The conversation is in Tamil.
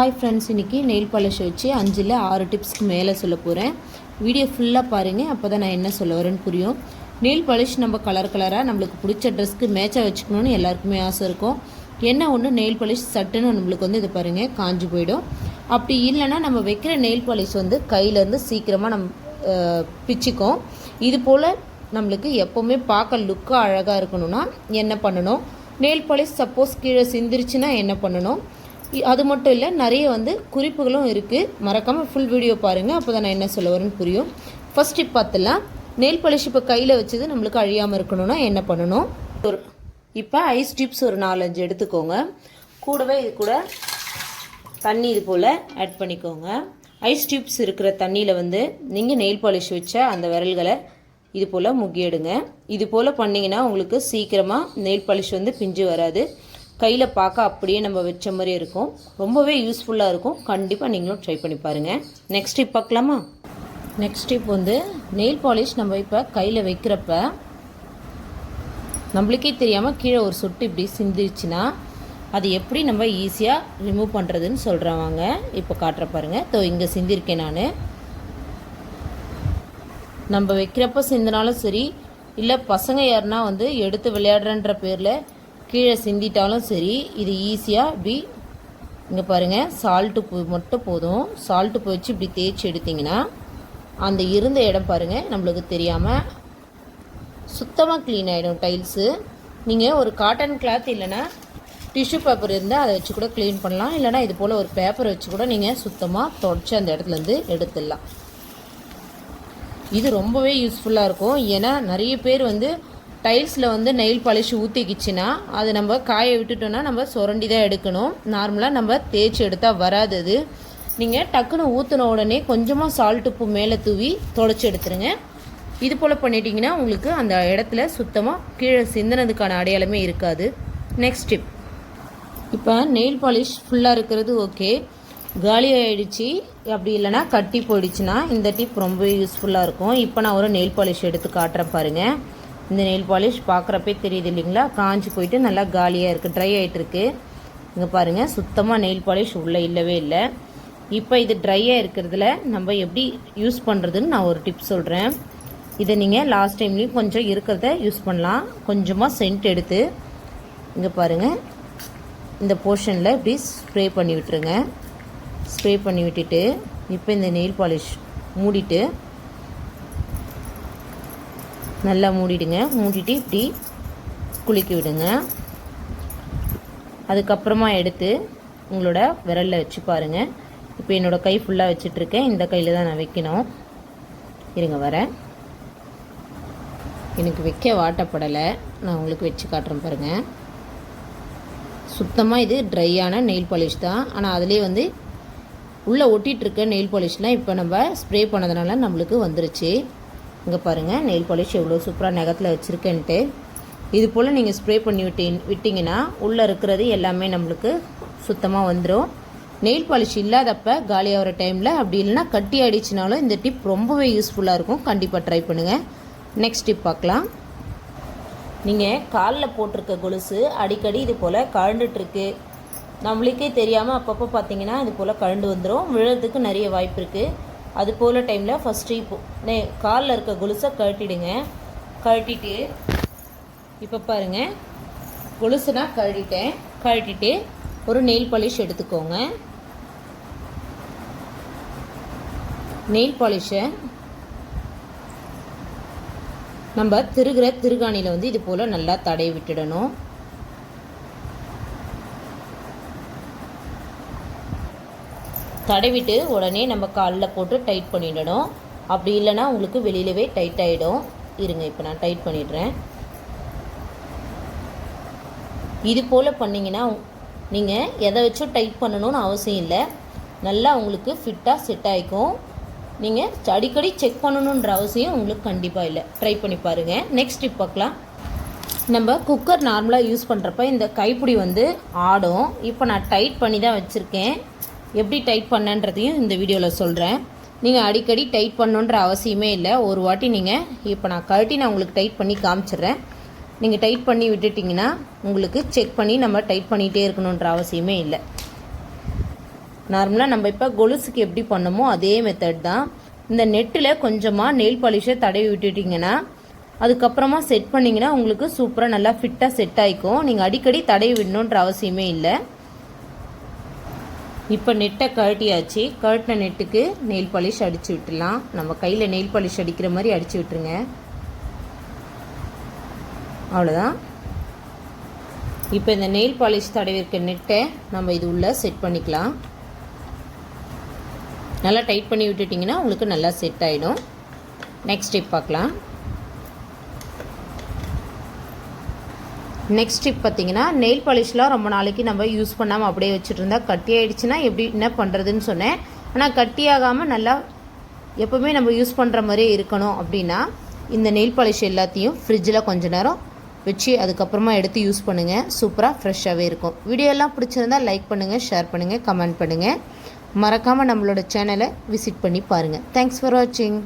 ஹாய் ஃப்ரெண்ட்ஸ் இன்றைக்கி நெயில் பாலிஷ் வச்சு அஞ்சில் ஆறு டிப்ஸ்க்கு மேலே சொல்ல போகிறேன் வீடியோ ஃபுல்லாக பாருங்கள் அப்போ தான் நான் என்ன சொல்ல வரேன்னு புரியும். நெயில் பாலிஷ் நம்ம கலர் கலராக நம்மளுக்கு பிடிச்ச ட்ரெஸ்க்கு மேட்சாக வச்சுக்கணும்னு எல்லாருக்குமே ஆசை இருக்கும். என்ன ஒன்று நெயில் பாலிஷ் சட்டுன்னு நம்மளுக்கு வந்து இது பாருங்கள் காஞ்சு போயிடும். அப்படி இல்லைன்னா நம்ம வைக்கிற நெயில் பாலிஷ் வந்து கையிலேருந்து சீக்கிரமாக நம் பிச்சுக்கும். இது போல் நம்மளுக்கு எப்போவுமே பார்க்க லுக்காக அழகாக இருக்கணும்னா என்ன பண்ணணும்? நெயில் பாலிஷ் சப்போஸ் கீழே சிந்திருச்சுன்னா என்ன பண்ணணும்? அது மட்டும் இல்லை நிறைய வந்து குறிப்புகளும் இருக்குது மறக்காமல் ஃபுல் வீடியோ பாருங்கள் அப்போ தான் நான் என்ன சொல்ல வரேன்னு புரியும். ஃபஸ்ட்டு டிப் பார்த்துலாம் நெயில் பாலிஷ் இப்போ கையில் வச்சது நம்மளுக்கு அழியாமல் இருக்கணும்னா என்ன பண்ணணும்? ஒரு இப்போ ஐஸ் டிப்ஸ் ஒரு நாலஞ்சு எடுத்துக்கோங்க. கூடவே இது கூட தண்ணி இது போல் ஆட் பண்ணிக்கோங்க. ஐஸ் டியூப்ஸ் இருக்கிற தண்ணியில் வந்து நீங்கள் நெயில் பாலிஷ் வச்ச அந்த விரல்களை இது போல் முக்கியிடுங்க. இது போல் பண்ணிங்கன்னா உங்களுக்கு சீக்கிரமாக நெயில் பாலிஷ் வந்து பிஞ்சு வராது. கையில் பார்க்க அப்படியே நம்ம வச்ச மாதிரி இருக்கும். ரொம்பவே யூஸ்ஃபுல்லாக இருக்கும். கண்டிப்பாக நீங்களும் ட்ரை பண்ணி பாருங்கள் நெக்ஸ்ட் டிப் பார்க்கலாமா? நெக்ஸ்ட் டிப் வந்து நெயில் பாலிஷ் நம்ம இப்போ கையில் வைக்கிறப்ப நம்மளுக்கே தெரியாமல் கீழே ஒரு சொட்டு இப்படி சிந்திருச்சுன்னா அது எப்படி நம்ம ஈஸியாக ரிமூவ் பண்ணுறதுன்னு சொல்கிறவங்க இப்போ காட்டுற பாருங்க. தோ இங்கே சிந்திருக்கேன் நான். நம்ம வைக்கிறப்ப சிந்தினாலும் சரி இல்லை பசங்க யாருன்னா வந்து எடுத்து விளையாடுறன்ற பேரில் கீழே சிந்திட்டாலும் சரி இது ஈஸியாக இப்படி இங்கே பாருங்கள் சால்ட்டு பூ மட்டும் போதும். சால்ட்டு பூ வச்சு இப்படி தேய்ச்சி எடுத்தீங்கன்னா அந்த இருந்த இடம் பாருங்கள் நம்மளுக்கு தெரியாமல் சுத்தமாக க்ளீன் ஆகிடும் டைல்ஸு நீங்கள் ஒரு காட்டன் கிளாத் இல்லைன்னா டிஷ்யூ பேப்பர் இருந்தால் அதை வச்சு கூட க்ளீன் பண்ணலாம். இல்லைனா இது போல் ஒரு பேப்பரை வச்சு கூட நீங்கள் சுத்தமாக தொடச்சி அந்த இடத்துலேருந்து எடுத்துடலாம். இது ரொம்பவே யூஸ்ஃபுல்லாக இருக்கும். ஏன்னா நிறைய பேர் வந்து டைல்ஸில் வந்து நெயில் பாலிஷ் ஊற்றிக்கிச்சுன்னா அது நம்ம காய விட்டுட்டோன்னா நம்ம சுரண்டி தான் எடுக்கணும். நார்மலாக நம்ம தேய்ச்சி எடுத்தால் வராது அது. நீங்கள் டக்குன்னு ஊற்றின உடனே கொஞ்சமாக சால்ட் உப்பு மேலே தூவி தொடச்சி எடுத்துருங்க. இது போல் பண்ணிட்டீங்கன்னா உங்களுக்கு அந்த இடத்துல சுத்தமாக கீழே சிந்தினதுக்கான அடையாளமே இருக்காது. நெக்ஸ்ட் டிப் இப்போ நெயில் பாலிஷ் ஃபுல்லாக இருக்கிறது ஓகே காலி ஆகிடுச்சி அப்படி இல்லைன்னா கட்டி போயிடுச்சுன்னா இந்த டிப் ரொம்ப யூஸ்ஃபுல்லாக இருக்கும். இப்போ நான் ஒரு நெயில் பாலிஷ் எடுத்து காட்டுறேன் பாருங்கள் இந்த நெயில் பாலிஷ் பார்க்குறப்பே தெரியுது இல்லைங்களா? காஞ்சி போயிட்டு நல்லா காலியாக இருக்குது ட்ரை ஆகிட்டுருக்கு இங்கே பாருங்கள் சுத்தமாக நெயில் பாலிஷ் உள்ளே இல்லவே இல்லை. இப்போ இது ட்ரையாக இருக்கிறதுல நம்ம எப்படி யூஸ் பண்ணுறதுன்னு நான் ஒரு டிப் சொல்கிறேன் இதை நீங்கள் லாஸ்ட் டைம்லேயும் கொஞ்சம் இருக்கிறத யூஸ் பண்ணலாம். கொஞ்சமாக சென்ட் எடுத்து இங்கே பாருங்கள் இந்த போர்ஷனில் இப்படி ஸ்ப்ரே பண்ணி விட்டுருங்க. ஸ்ப்ரே பண்ணி விட்டுட்டு இப்போ இந்த நெயில் பாலிஷ் மூடிட்டு நல்லா மூடிடுங்க. மூடிட்டு இப்படி குலுக்கி விடுங்க. அதுக்கப்புறமா எடுத்து உங்களோட விரலில் வச்சு பாருங்கள் இப்போ என்னோடய கை ஃபுல்லாக வச்சிட்ருக்கேன். இந்த கையில் தான் நான் வைக்கணும். இருங்க வரேன் எனக்கு வைக்க வாட்டப்படலை. நான் உங்களுக்கு வச்சு காட்டுறேன் பாருங்கள் சுத்தமாக இது ட்ரையான நெயில் பாலிஷ் தான். ஆனால் அதிலே வந்து உள்ளே ஒட்டிகிட்ருக்க நெயில் பாலிஷ்லாம் இப்போ நம்ம ஸ்ப்ரே பண்ணதுனால நம்மளுக்கு வந்துருச்சு. இங்கே பாருங்கள் நெயில் பாலிஷ் எவ்வளோ சூப்பராக நகத்தில் வச்சுருக்கேன்ட்டு. இது போல் நீங்கள் ஸ்ப்ரே பண்ணி விட்டி விட்டிங்கன்னா உள்ளே இருக்கிறது எல்லாமே நம்மளுக்கு சுத்தமாக வந்துடும் நெயில் பாலிஷ் இல்லாதப்ப ஆகிற டைமில் அப்படி இல்லைன்னா கட்டி ஆயிடுச்சுனாலும் இந்த டிப் ரொம்பவே யூஸ்ஃபுல்லாக இருக்கும். கண்டிப்பாக ட்ரை பண்ணுங்கள் நெக்ஸ்ட் டிப் பார்க்கலாம். நீங்கள் காலில் போட்டிருக்க கொலுசு அடிக்கடி இது போல் கழண்டுட்ருக்கு நம்மளுக்கே தெரியாமல் அப்பப்போ பார்த்தீங்கன்னா இது போல் கழண்டு வந்துடும் விழுறதுக்கு நிறைய வாய்ப்பு இருக்குது அது போல் டைமில் ஃபஸ்ட்டு இப்போ நே காலில் இருக்க கொலுசை கழட்டிடுங்க. கழட்டிட்டு இப்போ பாருங்கள் கொலுசு நான் கழட்டிட்டேன். கழட்டிட்டு ஒரு நெயில் பாலிஷ் எடுத்துக்கோங்க. நெயில் பாலிஷை நம்ம திருகிற திருகாணியில் வந்து இது போல் நல்லா தடையை விட்டுடணும். தடவிட்டு உடனே நம்ம காலில் போட்டு டைட் பண்ணிடணும். அப்படி இல்லைன்னா உங்களுக்கு வெளியிலவே டைட் ஆகிடும் இருங்க இப்போ நான் டைட் பண்ணிடுறேன். இது போல் பண்ணிங்கன்னா நீங்கள் எதை வச்சும் டைட் பண்ணணும்னு அவசியம் இல்லை. நல்லா உங்களுக்கு ஃபிட்டாக செட் ஆகிக்கும் நீங்கள் அடிக்கடி செக் பண்ணணுன்ற அவசியம் உங்களுக்கு கண்டிப்பாக இல்லை. ட்ரை பண்ணி பாருங்கள் நெக்ஸ்ட் டிப் பார்க்கலாம். நம்ம குக்கர் நார்மலாக யூஸ் பண்ணுறப்ப இந்த கைப்பிடி வந்து ஆடும். இப்போ நான் டைட் பண்ணி தான் வச்சுருக்கேன். எப்படி டைட் பண்ணன்றதையும் இந்த வீடியோவில் சொல்கிறேன் நீங்கள் அடிக்கடி டைட் பண்ணணுன்ற அவசியமே இல்லை. ஒரு வாட்டி நீங்கள் இப்போ நான் கழட்டி நான் உங்களுக்கு டைட் பண்ணி காமிச்சிடுறேன். நீங்கள் டைட் பண்ணி விட்டுட்டிங்கன்னா உங்களுக்கு செக் பண்ணி நம்ம டைட் பண்ணிகிட்டே இருக்கணுன்ற அவசியமே இல்லை. நார்மலாக நம்ம இப்போ கொலுசுக்கு எப்படி பண்ணமோ அதே மெத்தட் தான். இந்த நெட்டில் கொஞ்சமாக நெயில் பாலிஷை தடவி விட்டுட்டிங்கன்னா அதுக்கப்புறமா செட் பண்ணிங்கன்னா உங்களுக்கு சூப்பராக நல்லா ஃபிட்டாக செட் ஆகிக்கும் நீங்கள் அடிக்கடி தடவி விடணுன்ற அவசியமே இல்லை. இப்போ நெட்டை கழட்டியாச்சு. கழட்டின நெட்டுக்கு நெயில் பாலிஷ் அடித்து விட்டுலாம் நம்ம கையில் நெயில் பாலிஷ் அடிக்கிற மாதிரி அடித்து விட்டுருங்க. அவ்வளோதான் இப்போ இந்த நெயில் பாலிஷ் தடவி இருக்க நெட்டை நம்ம இது உள்ள செட் பண்ணிக்கலாம். நல்லா டைட் பண்ணி விட்டுட்டிங்கன்னா உங்களுக்கு நல்லா செட் ஆகிடும் நெக்ஸ்ட் ஸ்டெப் பார்க்கலாம். நெக்ஸ்ட் டிப் பார்த்தீங்கன்னா நெயில் பாலிஷ்லாம் ரொம்ப நாளைக்கு நம்ம யூஸ் பண்ணாமல் அப்படியே வச்சுட்டு இருந்தால் கட்டி ஆயிடுச்சுன்னா எப்படி என்ன பண்ணுறதுன்னு சொன்னேன். ஆனால் கட்டியாகாமல் நல்லா எப்போவுமே நம்ம யூஸ் பண்ணுற மாதிரியே இருக்கணும் அப்படின்னா இந்த நெயில் பாலிஷ் எல்லாத்தையும் ஃப்ரிட்ஜில் கொஞ்ச நேரம் வச்சு அதுக்கப்புறமா எடுத்து யூஸ் பண்ணுங்கள் சூப்பராக ஃப்ரெஷ்ஷாகவே இருக்கும். வீடியோ எல்லாம் பிடிச்சிருந்தா லைக் பண்ணுங்கள் ஷேர் பண்ணுங்கள் கமெண்ட் பண்ணுங்கள் மறக்காமல் நம்மளோட சேனலை விசிட் பண்ணி பாருங்கள் தேங்க்ஸ் ஃபார் வாட்சிங்